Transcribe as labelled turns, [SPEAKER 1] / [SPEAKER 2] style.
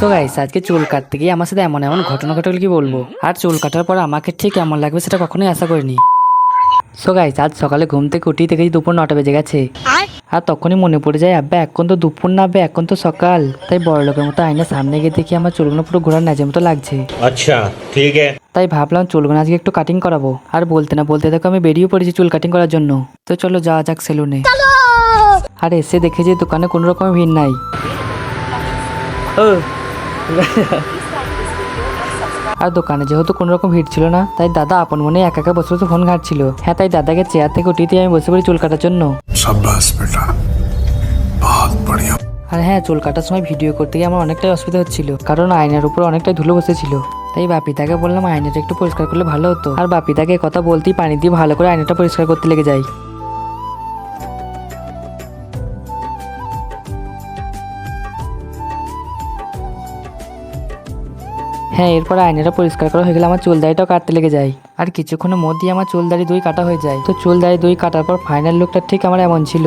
[SPEAKER 1] So guys আজকে চুল কাটতে গিয়ে আমার সাথে এমন এমন ঘটনা ঘটল কি বলব? আর চুল কাটার পর আমাকে ঠিক এমন লাগবে সেটা কখনোই আশা করিনি। সো গাইস আজ সকালে ঘুম থেকে উঠি থেকে দুপুর নটা বেজে গেছে। আর তখনই মনে পড়ে যায় আব্বা এখন তো দুপুর না আব্বা এখন তো সকাল। তাই বড় লোকের মতো আয়না সামনে গিয়ে দেখি আমার চুলগুলো পুরো ঘোরার নাজের মতো লাগছে।
[SPEAKER 2] আচ্ছা ঠিক আছে।
[SPEAKER 1] তাই ভাবলাম চুলগুলো আজকে একটু কাটিং করাবো। আর বলতে না বলতে দেখো আমি বেরিয়ে পড়েছি চুল কাটিং করার জন্য। তো চলো যাওয়া যাক সেলুনে আর এসে দেখে যে দোকানে কোনো রকম ভিড় নাই। ও আর দোকানে যেহেতু কোনো রকম ভিড় ছিল না তাই দাদা আপন মনে একা একা বসে বসে ফোন ঘাটছিল। হ্যাঁ তাই দাদাকে চেয়ার থেকে উঠিয়ে দিয়ে আমি বসে পড়ি চুল কাটার জন্য। আর হ্যাঁ চুল কাটার সময় ভিডিও করতে গিয়ে আমার অনেকটাই অসুবিধা হচ্ছিল কারণ আয়নার উপর অনেকটাই ধুলো বসেছিল। তাই বাপিতাকে বললাম আয়নাটা একটু পরিষ্কার করলে ভালো হতো। আর বাপিতাকে কথা বলতেই পানি দিয়ে ভালো করে আয়নাটা পরিষ্কার করতে লেগে যায়। হ্যাঁ এরপর আয়নাটা পরিষ্কার করা হয়ে গেলে আমার চুল দাড়িটাও কাটতে লেগে যায়। আর কিছুক্ষণের মধ্যেই আমার চুল দাড়ি দুই কাটা হয়ে যায়। তো চুল দাড়ি দুই কাটার পর ফাইনাল লুকটা ঠিক আমার এমন ছিল।